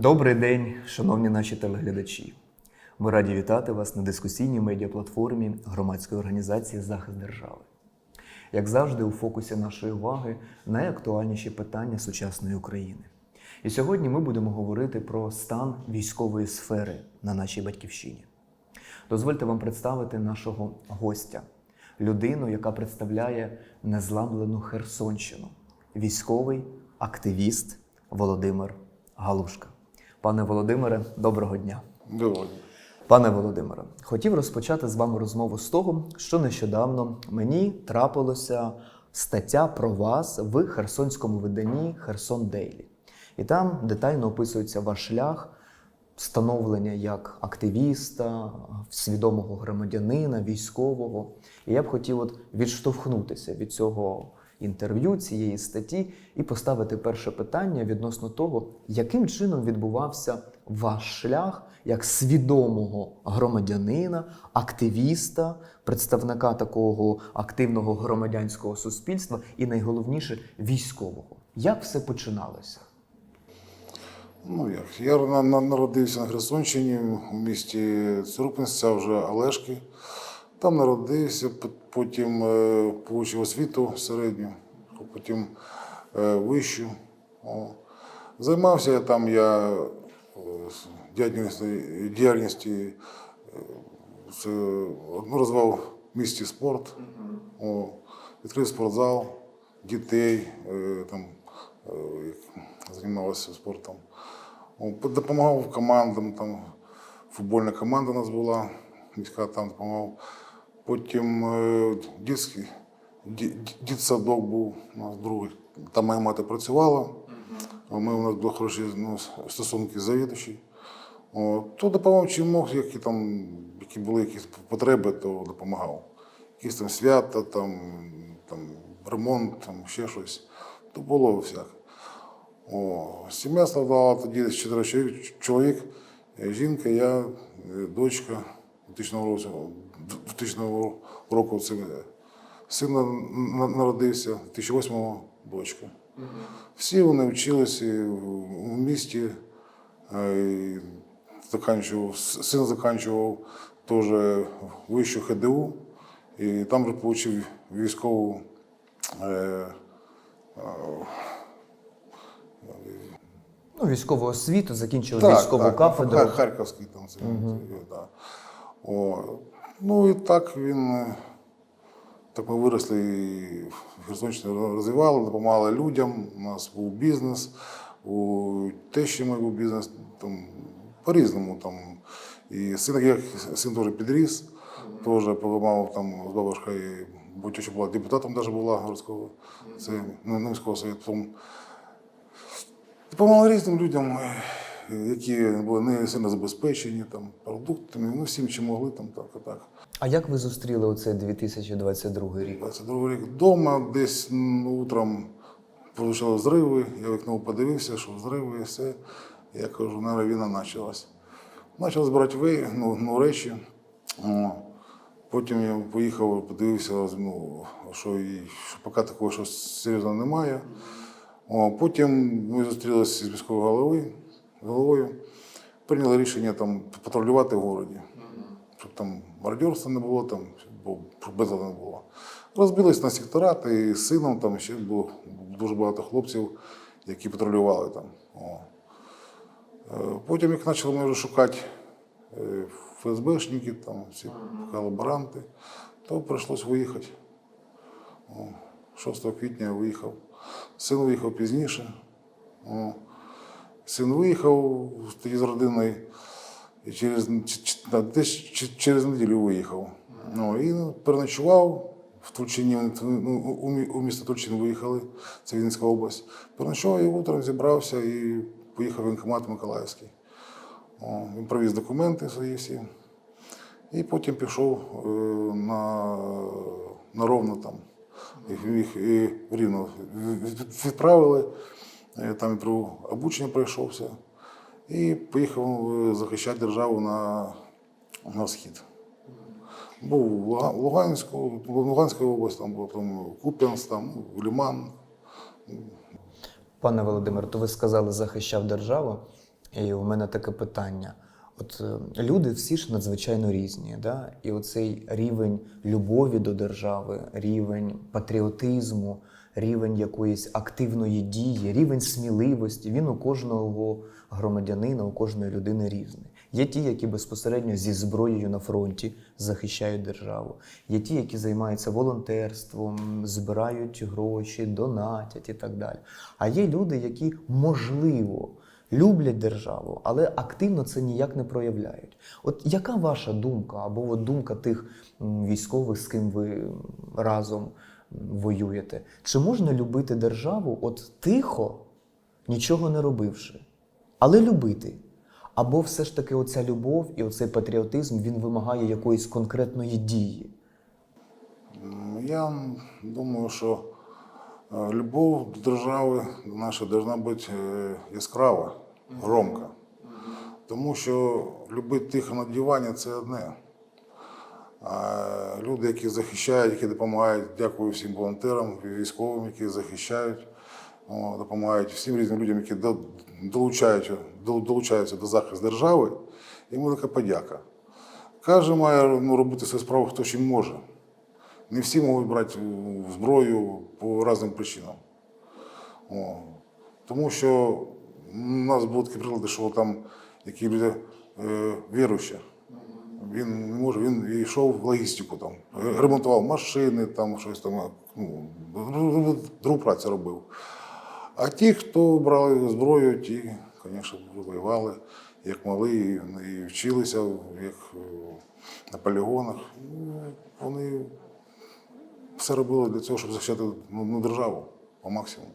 Добрий день, шановні наші телеглядачі. Ми раді вітати вас на дискусійній медіаплатформі громадської організації Захист держави. Як завжди, у фокусі нашої уваги найактуальніші питання сучасної України. І сьогодні ми будемо говорити про стан військової сфери на нашій батьківщині. Дозвольте вам представити нашого гостя, людину, яка представляє незламлену Херсонщину, військовий активіст Володимир Галушка. Пане Володимире, доброго дня. Доволі. Пане Володимире, хотів розпочати з вами розмову з того, що нещодавно мені трапилося стаття про вас в херсонському виданні Херсон Дейлі. І там детально описується ваш шлях становлення як активіста, свідомого громадянина, військового. І я б хотів от відштовхнутися від цього інтерв'ю, цієї статті, і поставити перше питання відносно того, яким чином відбувався ваш шлях як свідомого громадянина, активіста, представника такого активного громадянського суспільства і найголовніше військового. Як все починалося? Ну як, я на- на- народився на Херсонщині у місті Цурупинськ, вже Олешки. Там народився, потім е, отримав освіту середню, потім е, вищу. Займався я там я е, діяльністю, ну, розвивав в місті спорт, О, відкрив спортзал, дітей, там, займався спортом. О, Допомагав командам, там футбольна команда у нас була, міська там допомагав. Потім е, дитський, ді- ді- дитсадок був у нас другий. Там моя мати працювала. Ми, у нас були хороші ну, стосунки з завідувачем. То допомагав чим мог, які там, які були якісь потреби, то допомагав. Якісь там свята, там, там ремонт, там ще щось. То було всяке. О, сім'я складала тоді з чотирьох чоловік, чоловік, е, жінка, я, е, дочка 2000 року, 2000 року це син на- на- народився, 2008 дочка. Всі вони вчилися в місті, е, і заканчував, син заканчував теж вищу ХДУ, і там вже отримав військову. е, Ну, військову освіту, закінчили Так, військову так, кафедру. Харківський там це, да. О, ну і так він. е, Так ми виросли і в Херсонщині розвивали, допомагали людям. У нас був бізнес, у тещі мій був бізнес, там по-різному. Там. І син, як син теж підріс, теж допомагав там з бабушкою, теща була депутатом навіть була городського, це ну, міського совєту. Допомагали різним людям, які були не сильно забезпечені там, продуктами, ну всім, чим могли, там так і так. А як ви зустріли оцей 2022 рік? 22 рік вдома, десь утром пролучали зриви, я вікно подивився, що зриви і все. Я кажу, наверное, війна почалась. Почав збирати ви, ну, ну, речі. Потім я поїхав, подивився, ну, що, і, що поки такого щось серйозного немає. О, потім ми зустрілися з міською головою, головою, прийняли рішення там патрулювати в городі, щоб там мародерства не було, там, щоб безладу не було. Розбились на сектора, та і з сином там ще було дуже багато хлопців, які патрулювали там. О. Е, Потім, як почали ми вже шукати е, ФСБшники, там всі колаборанти, то прийшлось виїхати. О, 6 квітня я виїхав. Син виїхав пізніше. О. Син виїхав з родиною і через, десь через неділю виїхав. Ну, і переночував в Тульчині, ну, у, місто Тульчин виїхали, це Вінницька область. Переночував і утром зібрався і поїхав в воєнкомат Миколаївський. О, він привіз документи свої всі. І потім пішов е, на, на Ровно там. Їх, їх і Рівно відправили. Е, Там і про обучення пройшовся. І поїхав е, захищати державу на, на схід. Був в Луга- Луганську, Луганська область, там був там Куп'янськ, там Ліман. Пане Володимир, то ви сказали, захищав державу. І у мене таке питання. От е, люди всі ж надзвичайно різні, да? і оцей рівень любові до держави, рівень патріотизму, рівень якоїсь активної дії, рівень сміливості, він у кожного громадянина, у кожної людини різний. Є ті, які безпосередньо зі зброєю на фронті захищають державу. Є ті, які займаються волонтерством, збирають гроші, донатять і так далі. А є люди, які можливо люблять державу, але активно це ніяк не проявляють. От яка ваша думка, або от думка тих військових, з ким ви разом воюєте? Чи можна любити державу от тихо, нічого не робивши, але любити? Або все ж таки оця любов і оцей патріотизм він вимагає якоїсь конкретної дії? Я думаю, що е, любов до держави наша повинна бути е, яскрава, громка. Тому що любити тихо на дивані це одне. Люди, які захищають, які допомагають, дякую всім волонтерам, військовим, які захищають, допомагають всім різним людям, які до- долучаються, долучаються до захисту держави. Їм велика подяка. Кожен має ну, робити свою справу, хто чим може. Не всі можуть брати зброю по різним причинам. О. Тому що у нас були такі приклади, що там які люди е, віруючі. Він не може, він йшов в логістику, там, ремонтував машини, там, щось там, ну, другу працю робив. А ті, хто брали зброю, ті, звісно, воювали, як мали, і, вчилися, як е, на полігонах. Ну, Вони все робили для цього, щоб захищати ну, ну, державу по максимуму.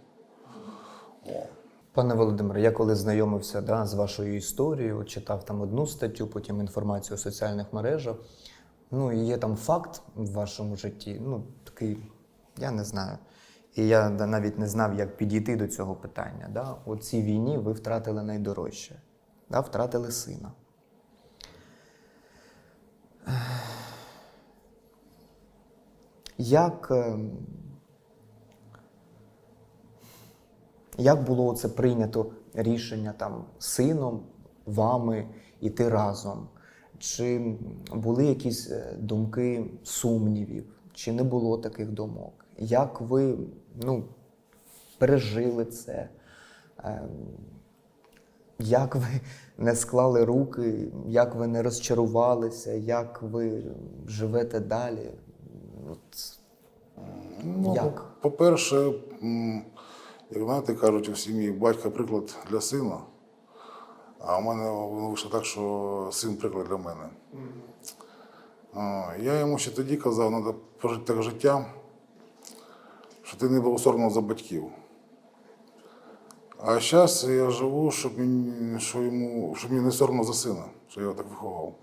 Пане Володимире, я коли знайомився да, з вашою історією, читав там одну статтю, потім інформацію у соціальних мережах. Ну і є там факт в вашому житті, ну такий, я не знаю. І я навіть не знав, як підійти до цього питання. Да? У цій війні ви втратили найдорожче, да? втратили сина. Як, е, як було це прийнято рішення там сином, вами іти разом? Чи були якісь е, думки сумнівів, чи не було таких думок? Як ви ну, пережили це? Ем, Як ви не склали руки, як ви не розчарувалися, як ви живете далі? От, Ну, Як? По-перше, як знаєте, кажуть у сім'ї, батько приклад для сина, а в мене воно вийшло так, що син приклад для мене. Я йому ще тоді казав, треба прожити так життя, що ти не був соромно за батьків. А зараз я живу, щоб, мені, що йому, щоб мені не соромно за сина, що я його так виховав.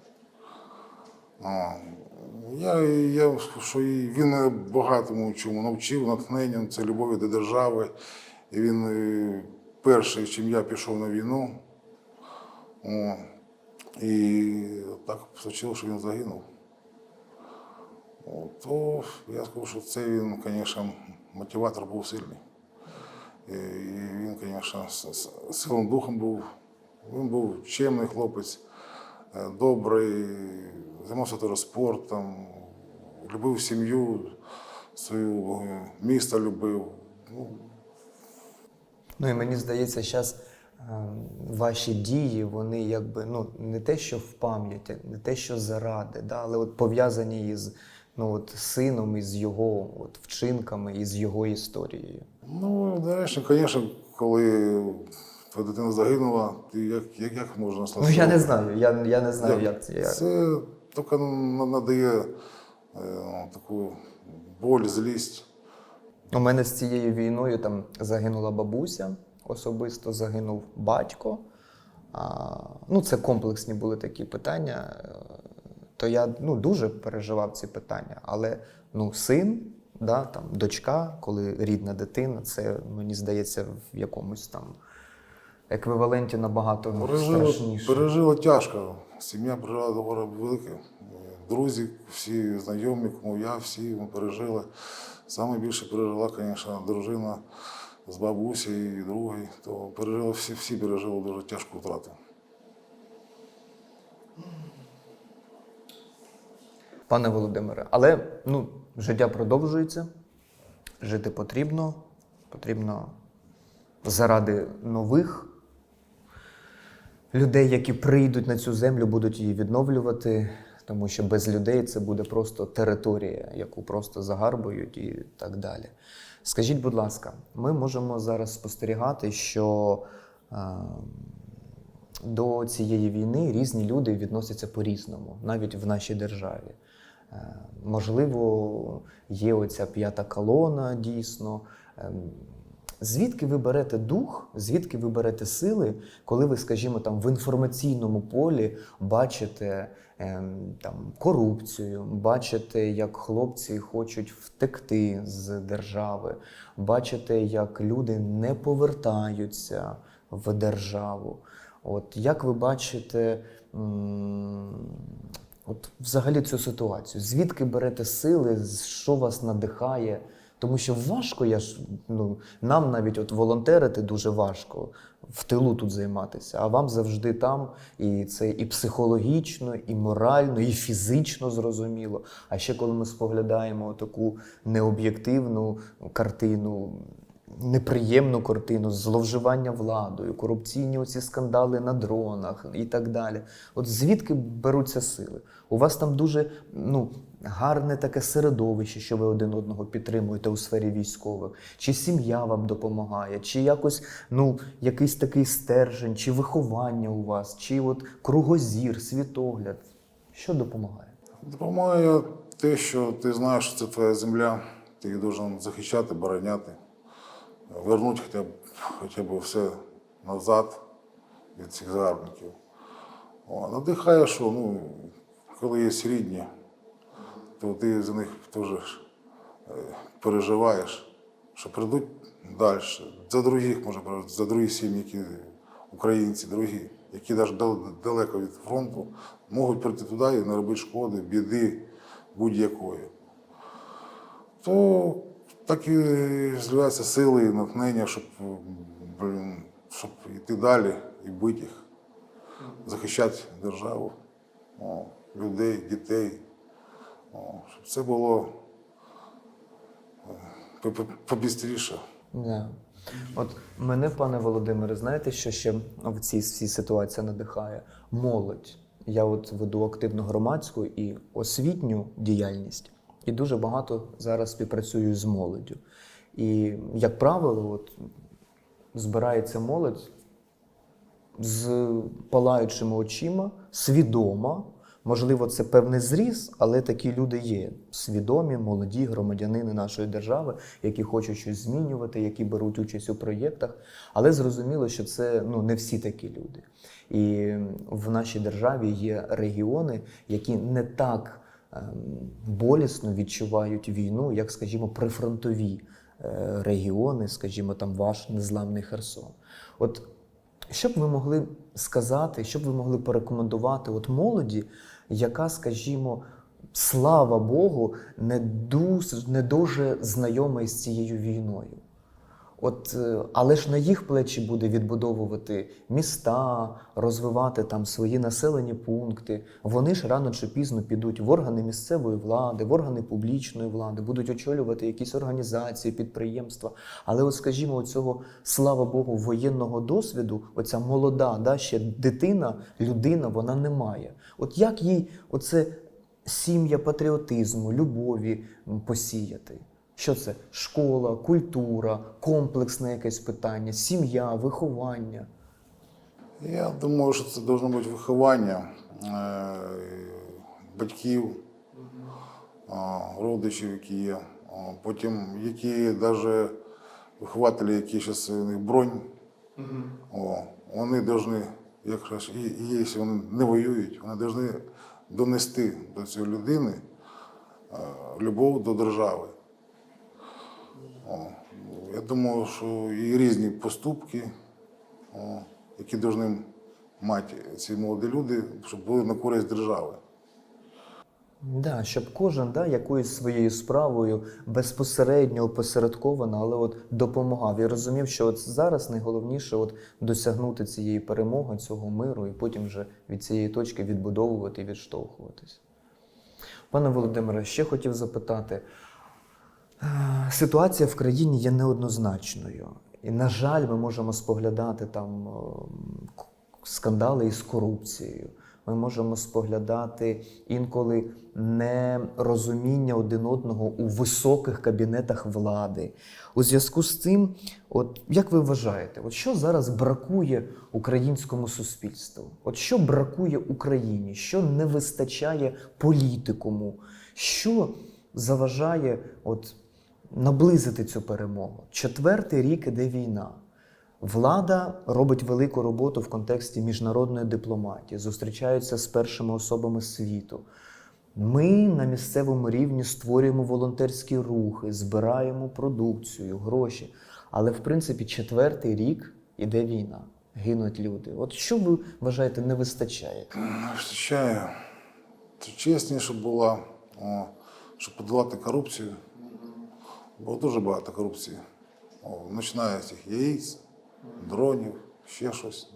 Я, я, що він багатому чому навчив натхненням, це любові до держави. І він е, перший, чим я пішов на війну. О, і так случилось, що він загинув. О, то я скажу, що це він, звісно, мотиватор був сильний. І, він, звісно, силим духом був. Він був чемний хлопець, е, добрий, займався теж спортом, любив сім'ю, свою е, місто любив. Ну, Ну і мені здається, зараз ваші дії, вони якби ну не те, що в пам'яті, не те, що заради, да, але от пов'язані із ну, от, сином, із його от, вчинками, із його історією. ну нарешті, звісно, коли твоя дитина загинула, ти як, як, як можна Ну я не знаю, я, я не знаю, як це. Як. Це тільки надає е, ну, таку боль, злість. У мене з цією війною там загинула бабуся, особисто загинув батько. А, ну, це комплексні були такі питання. е, То я ну, дуже переживав ці питання. Але ну, син, да, там, дочка, коли рідна дитина, це мені здається в якомусь там еквіваленті набагато Пережила, страшніше. пережила тяжко. Сім'я пережила доволі велике. Друзі, всі знайомі, кому я, всі ми пережили. Саме більше пережила, звісно, дружина з бабусею і другий, то пережили, всі, всі пережили дуже тяжку втрату. Пане Володимире, але ну, життя продовжується, жити потрібно, потрібно заради нових людей, які прийдуть на цю землю, будуть її відновлювати, тому що без людей це буде просто територія, яку просто загарбують і так далі. Скажіть, будь ласка, ми можемо зараз спостерігати, що е, до цієї війни різні люди відносяться по-різному, навіть в нашій державі. Е, Можливо, є оця п'ята колона дійсно. Ем, Звідки ви берете дух, звідки ви берете сили, коли ви, скажімо, там в інформаційному полі бачите там, корупцію, бачите, як хлопці хочуть втекти з держави, бачите, як люди не повертаються в державу. От як ви бачите от взагалі цю ситуацію? Звідки берете сили, що вас надихає? Тому що важко, я ж ну нам навіть от волонтерити дуже важко в тилу тут займатися, а вам завжди там, і це і психологічно, і морально, і фізично зрозуміло. А ще коли ми споглядаємо таку необ'єктивну картину, неприємну картину, зловживання владою, корупційні оці скандали на дронах і так далі. От звідки беруться сили? У вас там дуже ну, гарне таке середовище, що ви один одного підтримуєте у сфері військових, чи сім'я вам допомагає, чи якось ну, якийсь такий стержень, чи виховання у вас, чи от кругозір, світогляд. Що допомагає? Допомагає те, що ти знаєш, що це твоя земля, ти її должен захищати, обороняти, вернути хоча б, хоча б все назад від цих загарбників. Надихає, що ну, коли є рідні, то ти за них теж е, переживаєш, що прийдуть далі. За других, може, за другі сім'ї, які українці, другі, які навіть далеко від фронту, можуть прийти туди і не робити шкоди, біди будь-якої. То так і з'являються сили і натхнення, щоб, блін, щоб йти далі і бити їх, захищати державу, людей, дітей. Щоб це було е, по- по- побістріше. От мене, пане Володимире, знаєте, що ще в цій всій ситуації надихає? Молодь. Я от веду активну громадську і освітню діяльність, і дуже багато зараз співпрацюю з молоддю. І, як правило, от, збирається молодь з палаючими очима, свідома. Можливо, це певний зріз, але такі люди є свідомі, молоді громадянини нашої держави, які хочуть щось змінювати, які беруть участь у проєктах. Але зрозуміло, що це ну, не всі такі люди. І в нашій державі є регіони, які не так ем, болісно відчувають війну, як, скажімо, прифронтові е, регіони, скажімо, там ваш незламний Херсон. От що б ви могли сказати, що б ви могли порекомендувати от молоді, яка, скажімо, слава Богу, не дуже, знайома із цією війною? От, е, але ж на їх плечі буде відбудовувати міста, розвивати там свої населені пункти. Вони ж рано чи пізно підуть в органи місцевої влади, в органи публічної влади, будуть очолювати якісь організації, підприємства. Але, от, скажімо, цього, слава Богу, воєнного досвіду, оця молода, да, ще дитина, людина, вона не має. От як їй оце сім'я патріотизму, любові посіяти? Що це? Школа, культура, комплексне якесь питання, сім'я, виховання. Я думаю, що це повинно бути виховання е, батьків, е, родичів, які є. Потім, які навіть вихователі, які зараз у них бронь, о, вони повинні, якраз, і, і якщо вони не воюють, вони повинні донести до цієї людини е, любов до держави. Я думаю, що і різні поступки, які повинні мати ці молоді люди, щоб були на користь держави. Да, щоб кожен да, якоюсь своєю справою безпосередньо опосередковано, але от допомагав і розумів, що от зараз найголовніше от досягнути цієї перемоги, цього миру, і потім вже від цієї точки відбудовувати і відштовхуватись. Пане Володимире, ще хотів запитати. Ситуація в країні є неоднозначною. І, на жаль, ми можемо споглядати там скандали із корупцією. Ми можемо споглядати інколи нерозуміння один одного у високих кабінетах влади. У зв'язку з цим, от як ви вважаєте, от що зараз бракує українському суспільству? От що бракує Україні? Що не вистачає політикуму? Що заважає от, наблизити цю перемогу? Четвертий рік іде війна. Влада робить велику роботу в контексті міжнародної дипломатії, зустрічаються з першими особами світу. Ми на місцевому рівні створюємо волонтерські рухи, збираємо продукцію, гроші. Але в принципі четвертий рік іде війна, гинуть люди. От що ви вважаєте не вистачає? Не вистачає. Чесніше була, о, щоб подолати корупцію. Було дуже багато корупції. З цих яєць, дронів, ще щось.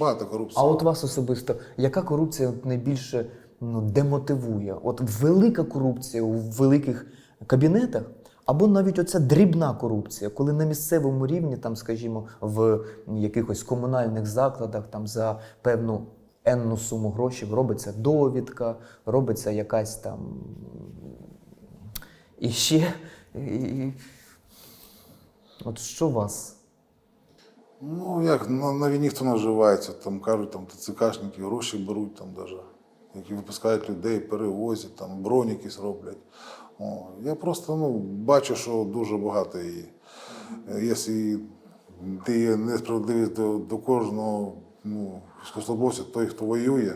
Багато корупції. А от вас особисто, яка корупція найбільше ну, демотивує? От велика корупція у великих кабінетах, або навіть оця дрібна корупція, коли на місцевому рівні, там, скажімо, в якихось комунальних закладах там за певну енну суму грошей робиться довідка, робиться якась там і ще. І... От що вас? Ну, як на, на війні хто наживається, там кажуть, там ТЦКшники гроші беруть, там даже, які випускають людей, перевозять, там броні якісь роблять. О, я просто ну, бачу, що дуже багато її. Якщо ти є несправедливість до, до кожного ну, військовослужбовця, той, хто воює,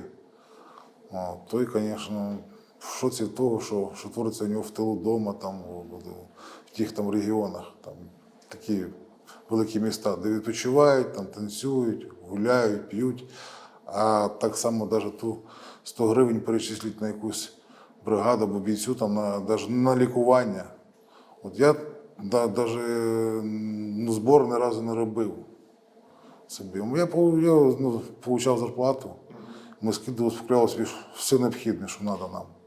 о, той, звісно, в шоці того, що, що твориться у нього в тилу вдома, там, в, тих там регіонах, там такі великі міста, де відпочивають, там танцюють, гуляють, п'ють. А так само навіть ту 100 гривень перечислять на якусь бригаду або бійцю там на, даже на лікування. От я даже ну, збор ні разу не робив собі. Я, я ну, получав зарплату, ми скидували, скупляли все необхідне, що треба нам.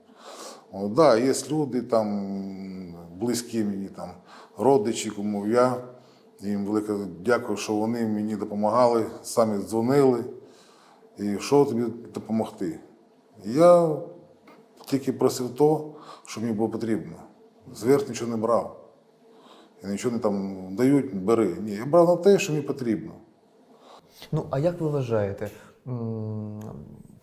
О, да, є люди там близькі мені, там, родичі, кому я. Їм велике дякую, що вони мені допомагали, самі дзвонили. І що тобі допомогти? Я тільки просив то, що мені було потрібно. Зверх нічого не брав. Я нічого не там дають, бери. Ні, я брав на те, що мені потрібно. Ну, а як ви вважаєте,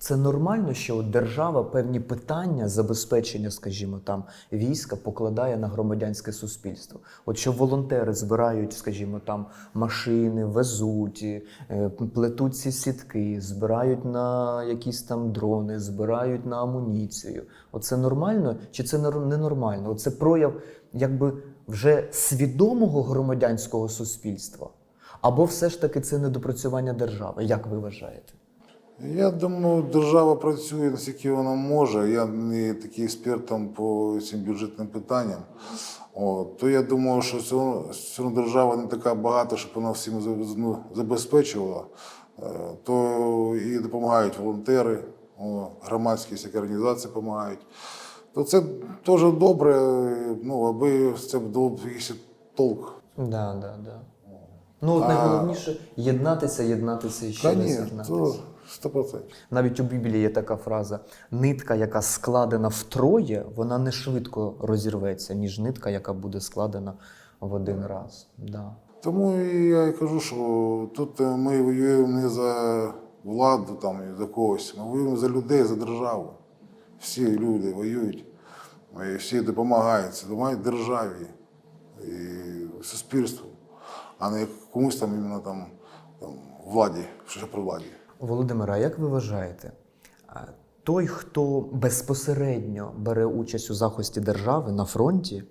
це нормально, що держава певні питання забезпечення, скажімо, там війська покладає на громадянське суспільство? От що волонтери збирають, скажімо, там машини, везуть, е, плетуть ці сітки, збирають на якісь там дрони, збирають на амуніцію. Оце нормально чи це нор- ненормально? Оце прояв якби вже свідомого громадянського суспільства? Або все ж таки це недопрацювання держави? Як ви вважаєте? Я думаю, держава працює наскільки вона може. Я не такий експерт там по цим бюджетним питанням. О, то я думаю, що все одно, держава не така багата, щоб вона всім ну, забезпечувала. Е, То і допомагають волонтери, о, громадські всякі організації допомагають. То це теж добре, ну, аби це було якийсь толк. Да, да, да. Ну, от найголовніше єднатися, єднатися і ще раз єднатися. То 100%. Навіть у Біблії є така фраза: нитка, яка складена втроє, вона не швидко розірветься, ніж нитка, яка буде складена в один раз. Да. Тому я і кажу, що тут е, ми воюємо не за владу там, і за когось, ми воюємо за людей, за державу. Всі люди воюють, і всі допомагають, допомагають державі і суспільству, а не комусь там іменно там, там владі, що при владі. Володимира, як ви вважаєте, той, хто безпосередньо бере участь у захисті держави на фронті,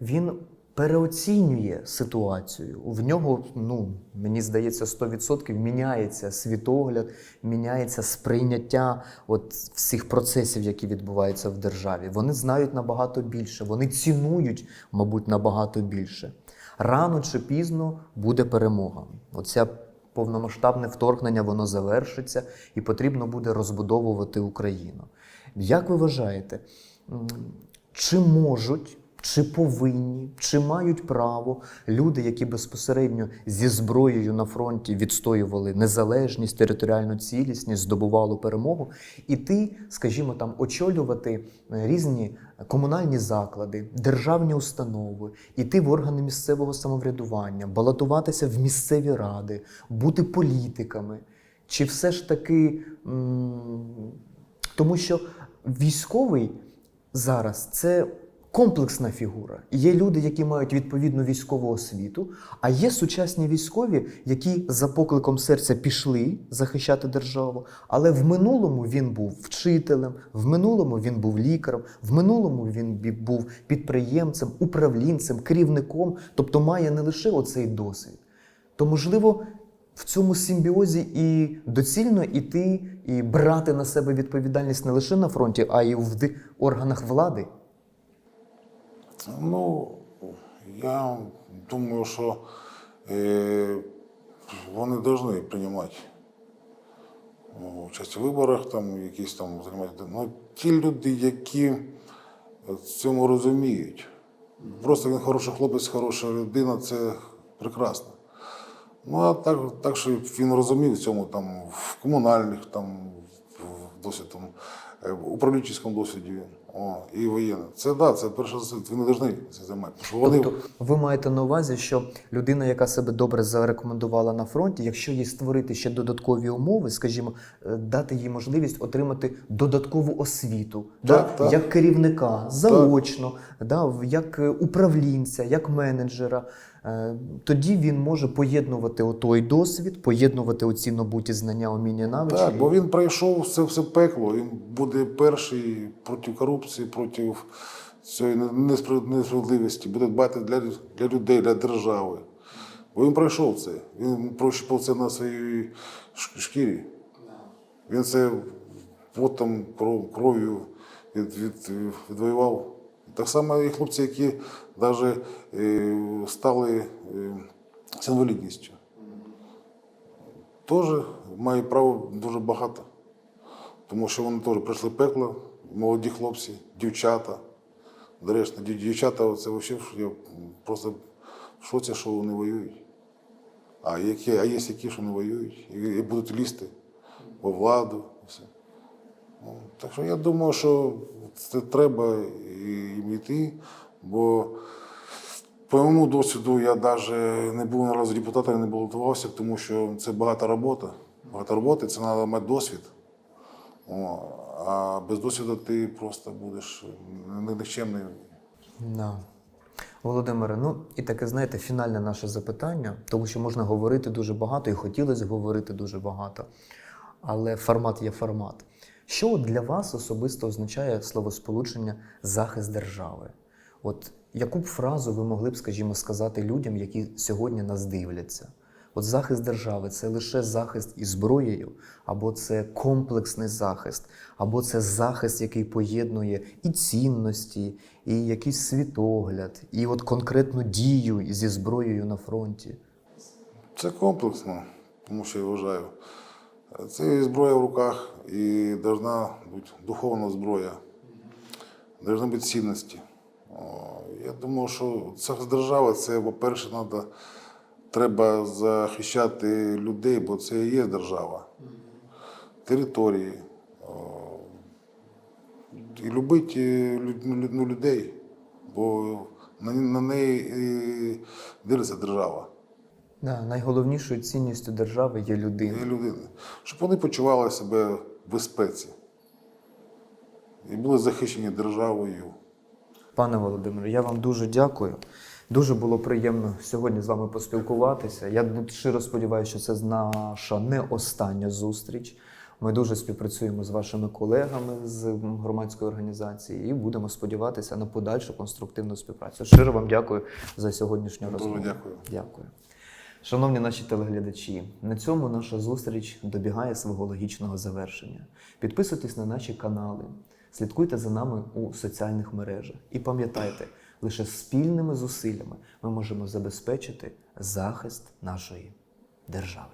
він переоцінює ситуацію. В нього, ну, мені здається, 100% міняється світогляд, міняється сприйняття от всіх процесів, які відбуваються в державі. Вони знають набагато більше, вони цінують, мабуть, набагато більше. Рано чи пізно буде перемога. Оця повномасштабне вторгнення воно завершиться і потрібно буде розбудовувати Україну. Як ви вважаєте, чи можуть, чи повинні, чи мають право люди, які безпосередньо зі зброєю на фронті відстоювали незалежність, територіальну цілісність, здобували перемогу, іти, скажімо, там очолювати е, різні комунальні заклади, державні установи, іти в органи місцевого самоврядування, балотуватися в місцеві ради, бути політиками? Чи все ж таки тому що військовий зараз це комплексна фігура. Є люди, які мають відповідну військову освіту, а є сучасні військові, які за покликом серця пішли захищати державу, але в минулому він був вчителем, в минулому він був лікарем, в минулому він був підприємцем, управлінцем, керівником, тобто має не лише оцей досвід. То, можливо, в цьому симбіозі і доцільно іти і брати на себе відповідальність не лише на фронті, а й в органах влади. Ну, я думаю, що е, вони повинні приймати ну, участь у виборах, там, якісь там займати. Ну, ті люди, які цьому розуміють. Просто він хороший хлопець, хороша людина, це прекрасно. Ну, а так, так що він розумів в цьому там, в комунальних там, в досвід, там, е, в управлінчому досвіді о, і воєнним. Це да, це перше за все, вони повинні це займати. Вони, Тобто ви маєте на увазі, що людина, яка себе добре зарекомендувала на фронті, якщо їй створити ще додаткові умови, скажімо, е, дати їй можливість отримати додаткову освіту, Так, да, так. як керівника, заочно, да, як е, управлінця, як менеджера, тоді він може поєднувати отой досвід, поєднувати оці набуті знання, уміння навички. так, бо він пройшов це все пекло, він буде перший проти корупції, проти цієї несправедливості, буде дбати для, для людей, для держави. Бо він пройшов це. Він прощупав це на своїй шкірі. Він це потом кров- кров'ю від, від, відвоював. Так само і хлопці, які навіть е, стали е, з інвалідністю. Теж мають право дуже багато. Тому що вони теж пройшли пекло, молоді хлопці, дівчата. Дів- дівчата, це взагалі я просто в шоці, що вони воюють. А, які, а є які, що не воюють, і, будуть лізти во владу. Все. Ну, так що я думаю, що це треба і- йти, бо по моєму досвіду я навіть не був на разу депутатом, не балотувався, тому що це багата робота. Багато роботи, це треба мати досвід. О, а без досвіду ти просто будеш не- нікчемний. Да. Володимире, ну і таке, знаєте, фінальне наше запитання, тому що можна говорити дуже багато і хотілося говорити дуже багато. Але формат є формат. Що для вас особисто означає словосполучення захист держави? От яку б фразу ви могли б, скажімо, сказати людям, які сьогодні нас дивляться? От захист держави це лише захист із зброєю, або це комплексний захист, або це захист, який поєднує і цінності, і якийсь світогляд, і от конкретну дію зі зброєю на фронті. Це комплексно, тому що я вважаю. Це і зброя в руках, і повинна бути духовна зброя, повинні бути цінності. Я думаю, що захист держави це, по-перше, треба захищати людей, бо це і є держава. Території. І любити ну, ну, людей, бо на, на неї і дивиться держава. Да, найголовнішою цінністю держави є людина. і людини, щоб вони почували себе в безпеці і були захищені державою. Пане Володимире, я вам дуже дякую. Дуже було приємно сьогодні з вами поспілкуватися. Я щиро сподіваюся, що це наша не остання зустріч. Ми дуже співпрацюємо з вашими колегами з громадської організації і будемо сподіватися на подальшу конструктивну співпрацю. Щиро вам дякую за сьогоднішню Дуже розмову. дякую. Дякую. Шановні наші телеглядачі, на цьому наша зустріч добігає свого логічного завершення. Підписуйтесь на наші канали, слідкуйте за нами у соціальних мережах і пам'ятайте, лише спільними зусиллями ми можемо забезпечити захист нашої держави.